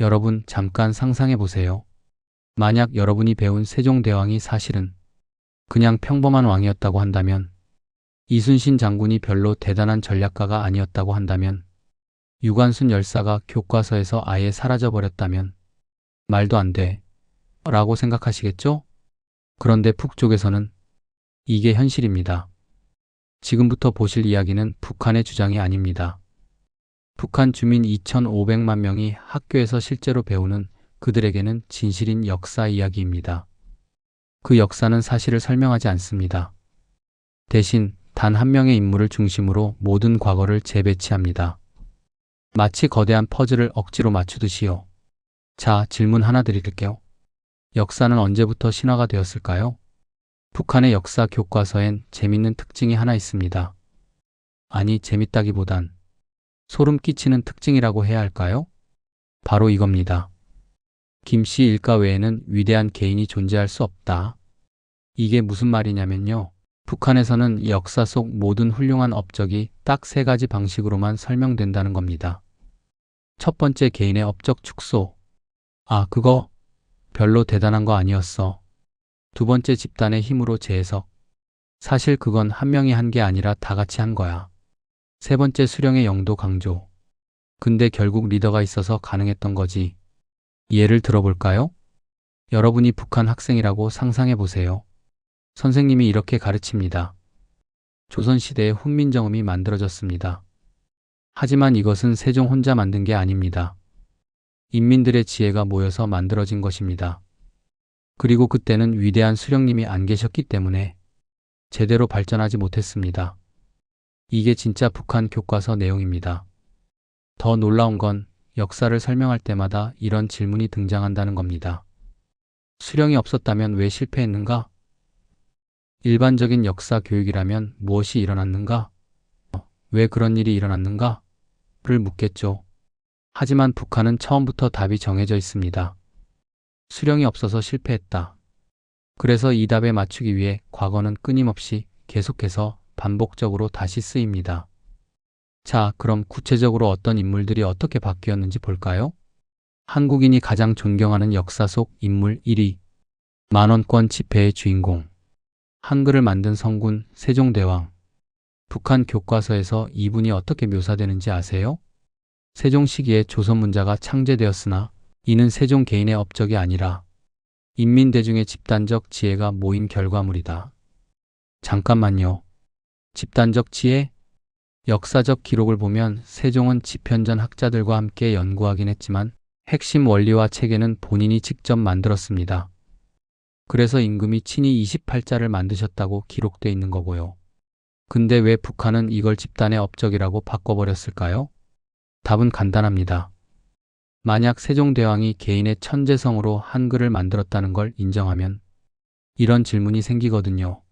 여러분 잠깐 상상해 보세요. 만약 여러분이 배운 세종대왕이 사실은 그냥 평범한 왕이었다고 한다면 이순신 장군이 별로 대단한 전략가가 아니었다고 한다면 유관순 열사가 교과서에서 아예 사라져 버렸다면 말도 안 돼. 라고 생각하시겠죠? 그런데 북 쪽에서는 이게 현실입니다. 지금부터 보실 이야기는 북한의 주장이 아닙니다. 북한 주민 2,500만 명이 학교에서 실제로 배우는 그들에게는 진실인 역사 이야기입니다. 그 역사는 사실을 설명하지 않습니다. 대신 단 한 명의 인물을 중심으로 모든 과거를 재배치합니다. 마치 거대한 퍼즐을 억지로 맞추듯이요. 자, 질문 하나 드릴게요. 역사는 언제부터 신화가 되었을까요? 북한의 역사 교과서엔 재밌는 특징이 하나 있습니다. 아니, 재밌다기보단 소름 끼치는 특징이라고 해야 할까요? 바로 이겁니다. 김씨 일가 외에는 위대한 개인이 존재할 수 없다. 이게 무슨 말이냐면요. 북한에서는 역사 속 모든 훌륭한 업적이 딱 세 가지 방식으로만 설명된다는 겁니다. 첫 번째 개인의 업적 축소. 아, 그거 별로 대단한 거 아니었어. 두 번째 집단의 힘으로 재해석. 사실 그건 한 명이 한 게 아니라 다 같이 한 거야. 세 번째 수령의 영도 강조. 근데 결국 리더가 있어서 가능했던 거지. 예를 들어볼까요? 여러분이 북한 학생이라고 상상해 보세요. 선생님이 이렇게 가르칩니다. 조선시대에 훈민정음이 만들어졌습니다. 하지만 이것은 세종 혼자 만든 게 아닙니다. 인민들의 지혜가 모여서 만들어진 것입니다. 그리고 그때는 위대한 수령님이 안 계셨기 때문에 제대로 발전하지 못했습니다. 이게 진짜 북한 교과서 내용입니다. 더 놀라운 건 역사를 설명할 때마다 이런 질문이 등장한다는 겁니다. 수령이 없었다면 왜 실패했는가? 일반적인 역사 교육이라면 무엇이 일어났는가? 왜 그런 일이 일어났는가? 를 묻겠죠. 하지만 북한은 처음부터 답이 정해져 있습니다. 수령이 없어서 실패했다. 그래서 이 답에 맞추기 위해 과거는 끊임없이 계속해서 반복적으로 다시 쓰입니다. 자, 그럼 구체적으로 어떤 인물들이 어떻게 바뀌었는지 볼까요? 한국인이 가장 존경하는 역사 속 인물 1위. 만원권 지폐의 주인공. 한글을 만든 성군 세종대왕. 북한 교과서에서 이분이 어떻게 묘사되는지 아세요? 세종 시기에 조선 문자가 창제되었으나 이는 세종 개인의 업적이 아니라 인민대중의 집단적 지혜가 모인 결과물이다. 잠깐만요. 집단적 지혜? 역사적 기록을 보면 세종은 지편전 학자들과 함께 연구하긴 했지만 핵심 원리와 체계는 본인이 직접 만들었습니다. 그래서 임금이 친히 28자를 만드셨다고 기록돼 있는 거고요. 근데 왜 북한은 이걸 집단의 업적이라고 바꿔버렸을까요? 답은 간단합니다. 만약 세종대왕이 개인의 천재성으로 한글을 만들었다는 걸 인정하면 이런 질문이 생기거든요.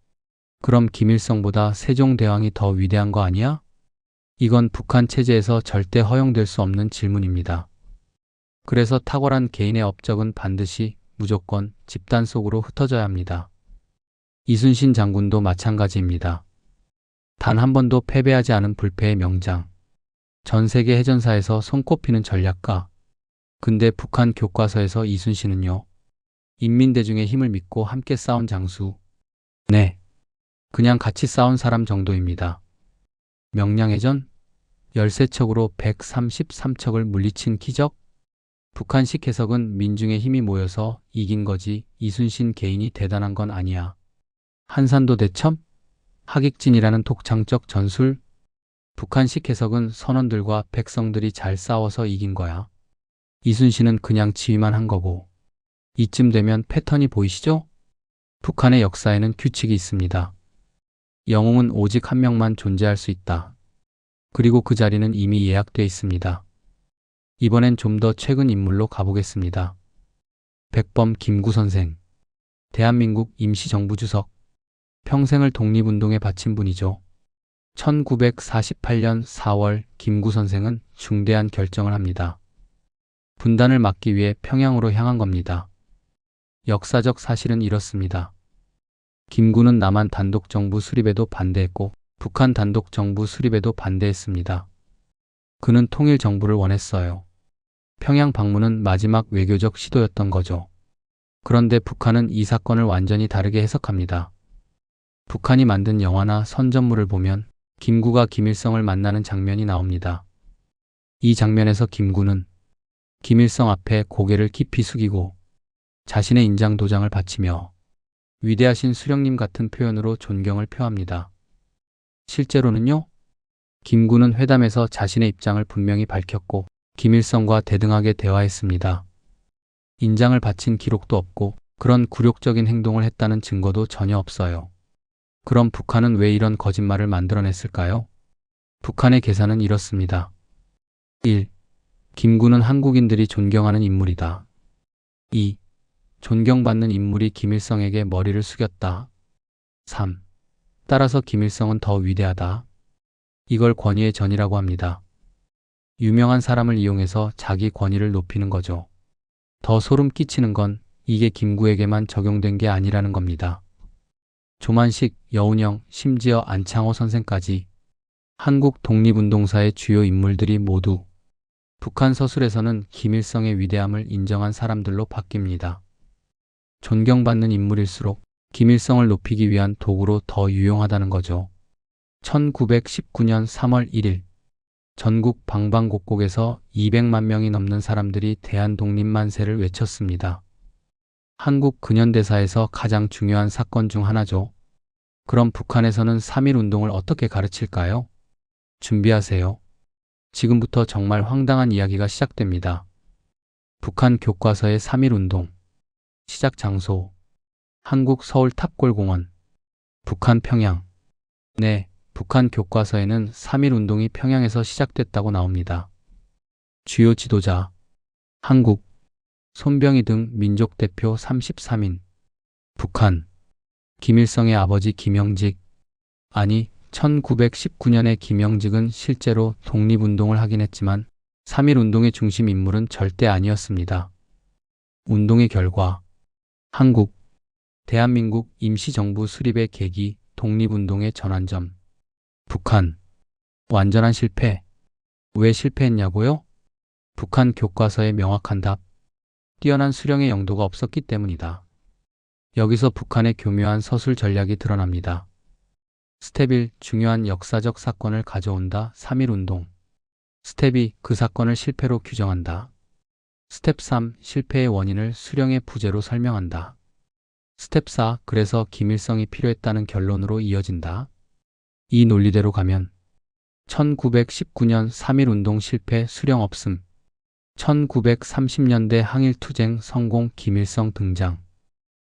그럼 김일성보다 세종대왕이 더 위대한 거 아니야? 이건 북한 체제에서 절대 허용될 수 없는 질문입니다. 그래서 탁월한 개인의 업적은 반드시 무조건 집단 속으로 흩어져야 합니다. 이순신 장군도 마찬가지입니다. 단 한 번도 패배하지 않은 불패의 명장. 전 세계 해전사에서 손꼽히는 전략가. 근데 북한 교과서에서 이순신은요. 인민대중의 힘을 믿고 함께 싸운 장수. 네. 그냥 같이 싸운 사람 정도입니다. 명량해전? 열세척으로 133척을 물리친 기적? 북한식 해석은 민중의 힘이 모여서 이긴 거지 이순신 개인이 대단한 건 아니야. 한산도 대첩? 하객진이라는 독창적 전술? 북한식 해석은 선원들과 백성들이 잘 싸워서 이긴 거야. 이순신은 그냥 지휘만 한 거고. 이쯤 되면 패턴이 보이시죠? 북한의 역사에는 규칙이 있습니다. 영웅은 오직 한 명만 존재할 수 있다. 그리고 그 자리는 이미 예약되어 있습니다. 이번엔 좀 더 최근 인물로 가보겠습니다. 백범 김구 선생. 대한민국 임시정부 주석. 평생을 독립운동에 바친 분이죠. 1948년 4월 김구 선생은 중대한 결정을 합니다. 분단을 막기 위해 평양으로 향한 겁니다. 역사적 사실은 이렇습니다. 김구는 남한 단독 정부 수립에도 반대했고 북한 단독 정부 수립에도 반대했습니다. 그는 통일 정부를 원했어요. 평양 방문은 마지막 외교적 시도였던 거죠. 그런데 북한은 이 사건을 완전히 다르게 해석합니다. 북한이 만든 영화나 선전물을 보면 김구가 김일성을 만나는 장면이 나옵니다. 이 장면에서 김구는 김일성 앞에 고개를 깊이 숙이고 자신의 인장 도장을 바치며 위대하신 수령님 같은 표현으로 존경을 표합니다. 실제로는요, 김구는 회담에서 자신의 입장을 분명히 밝혔고 김일성과 대등하게 대화했습니다. 인장을 바친 기록도 없고 그런 굴욕적인 행동을 했다는 증거도 전혀 없어요. 그럼 북한은 왜 이런 거짓말을 만들어냈을까요? 북한의 계산은 이렇습니다. 1. 김구는 한국인들이 존경하는 인물이다. 2. 존경받는 인물이 김일성에게 머리를 숙였다. 3. 따라서 김일성은 더 위대하다. 이걸 권위의 전이라고 합니다. 유명한 사람을 이용해서 자기 권위를 높이는 거죠. 더 소름 끼치는 건 이게 김구에게만 적용된 게 아니라는 겁니다. 조만식, 여운형, 심지어 안창호 선생까지 한국 독립운동사의 주요 인물들이 모두 북한 서술에서는 김일성의 위대함을 인정한 사람들로 바뀝니다. 존경받는 인물일수록 김일성을 높이기 위한 도구로 더 유용하다는 거죠. 1919년 3월 1일 전국 방방곡곡에서 200만 명이 넘는 사람들이 대한 독립만세를 외쳤습니다. 한국 근현대사에서 가장 중요한 사건 중 하나죠. 그럼 북한에서는 3.1 운동을 어떻게 가르칠까요? 준비하세요. 지금부터 정말 황당한 이야기가 시작됩니다. 북한 교과서의 3.1 운동. 시작 장소. 한국 서울 탑골공원. 북한 평양. 네, 북한 교과서에는 3.1 운동이 평양에서 시작됐다고 나옵니다. 주요 지도자. 한국. 손병희 등 민족 대표 33인. 북한. 김일성의 아버지 김영직. 아니, 1919년에 김영직은 실제로 독립운동을 하긴 했지만 3.1 운동의 중심 인물은 절대 아니었습니다. 운동의 결과 한국, 대한민국 임시정부 수립의 계기, 독립운동의 전환점, 북한, 완전한 실패. 왜 실패했냐고요? 북한 교과서의 명확한 답, 뛰어난 수령의 영도가 없었기 때문이다. 여기서 북한의 교묘한 서술 전략이 드러납니다. 스텝 1. 중요한 역사적 사건을 가져온다. 3.1 운동. 스텝 2. 그 사건을 실패로 규정한다. 스텝 3. 실패의 원인을 수령의 부재로 설명한다. 스텝 4. 그래서 김일성이 필요했다는 결론으로 이어진다. 이 논리대로 가면 1919년 3.1 운동 실패 수령 없음 1930년대 항일투쟁 성공 김일성 등장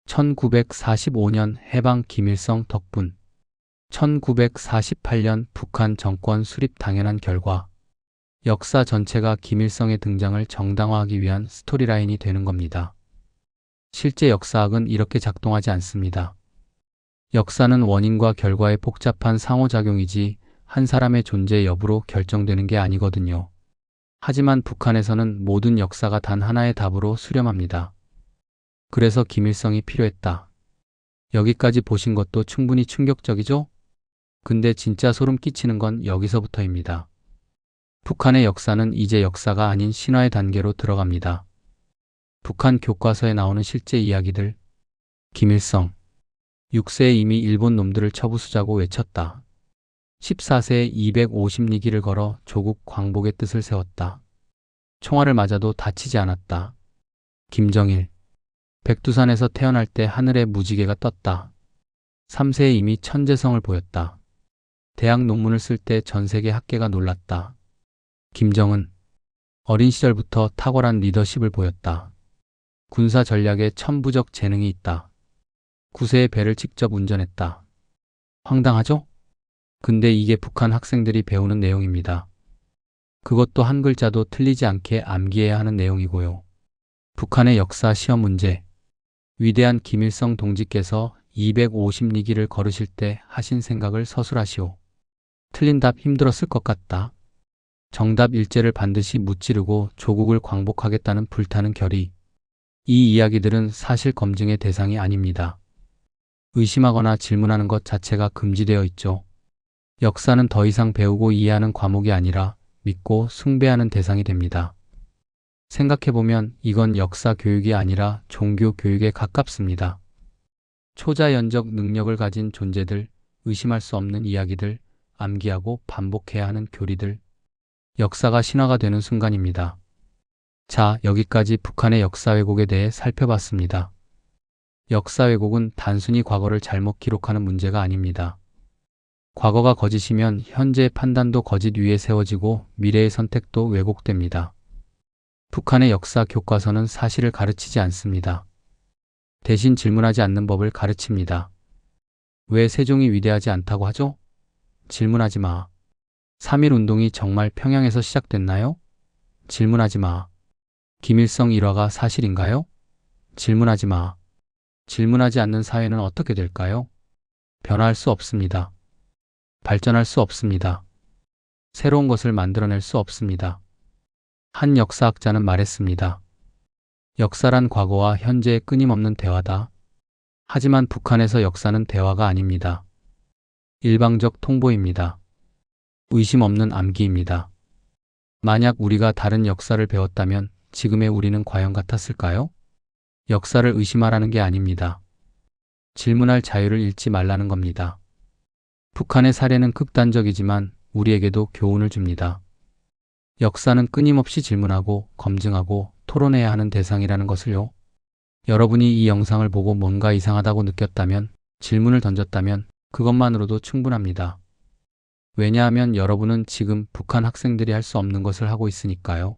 1945년 해방 김일성 덕분 1948년 북한 정권 수립 당연한 결과 역사 전체가 김일성의 등장을 정당화하기 위한 스토리라인이 되는 겁니다. 실제 역사학은 이렇게 작동하지 않습니다. 역사는 원인과 결과의 복잡한 상호작용이지 한 사람의 존재 여부로 결정되는 게 아니거든요. 하지만 북한에서는 모든 역사가 단 하나의 답으로 수렴합니다. 그래서 김일성이 필요했다. 여기까지 보신 것도 충분히 충격적이죠? 근데 진짜 소름 끼치는 건 여기서부터입니다. 북한의 역사는 이제 역사가 아닌 신화의 단계로 들어갑니다. 북한 교과서에 나오는 실제 이야기들. 김일성. 6세에 이미 일본 놈들을 처부수자고 외쳤다. 14세에 250리기를 걸어 조국 광복의 뜻을 세웠다. 총알을 맞아도 다치지 않았다. 김정일. 백두산에서 태어날 때 하늘에 무지개가 떴다. 3세에 이미 천재성을 보였다. 대학 논문을 쓸 때 전 세계 학계가 놀랐다. 김정은 어린 시절부터 탁월한 리더십을 보였다. 군사 전략에 천부적 재능이 있다. 9세의 배를 직접 운전했다. 황당하죠? 근데 이게 북한 학생들이 배우는 내용입니다. 그것도 한 글자도 틀리지 않게 암기해야 하는 내용이고요. 북한의 역사 시험 문제. 위대한 김일성 동지께서 250리기를 걸으실 때 하신 생각을 서술하시오. 틀린 답 힘들었을 것 같다. 정답 일제를 반드시 무찌르고 조국을 광복하겠다는 불타는 결의. 이 이야기들은 사실 검증의 대상이 아닙니다. 의심하거나 질문하는 것 자체가 금지되어 있죠. 역사는 더 이상 배우고 이해하는 과목이 아니라 믿고 숭배하는 대상이 됩니다. 생각해보면 이건 역사 교육이 아니라 종교 교육에 가깝습니다. 초자연적 능력을 가진 존재들, 의심할 수 없는 이야기들, 암기하고 반복해야 하는 교리들, 역사가 신화가 되는 순간입니다. 자, 여기까지 북한의 역사 왜곡에 대해 살펴봤습니다. 역사 왜곡은 단순히 과거를 잘못 기록하는 문제가 아닙니다. 과거가 거짓이면 현재의 판단도 거짓 위에 세워지고 미래의 선택도 왜곡됩니다. 북한의 역사 교과서는 사실을 가르치지 않습니다. 대신 질문하지 않는 법을 가르칩니다. 왜 세종이 위대하지 않다고 하죠? 질문하지 마. 3.1 운동이 정말 평양에서 시작됐나요? 질문하지 마. 김일성 일화가 사실인가요? 질문하지 마. 질문하지 않는 사회는 어떻게 될까요? 변화할 수 없습니다. 발전할 수 없습니다. 새로운 것을 만들어낼 수 없습니다. 한 역사학자는 말했습니다. 역사란 과거와 현재의 끊임없는 대화다. 하지만 북한에서 역사는 대화가 아닙니다. 일방적 통보입니다. 의심 없는 암기입니다. 만약 우리가 다른 역사를 배웠다면 지금의 우리는 과연 같았을까요? 역사를 의심하라는 게 아닙니다. 질문할 자유를 잃지 말라는 겁니다. 북한의 사례는 극단적이지만 우리에게도 교훈을 줍니다. 역사는 끊임없이 질문하고 검증하고 토론해야 하는 대상이라는 것을요. 여러분이 이 영상을 보고 뭔가 이상하다고 느꼈다면, 질문을 던졌다면 그것만으로도 충분합니다. 왜냐하면 여러분은 지금 북한 학생들이 할 수 없는 것을 하고 있으니까요.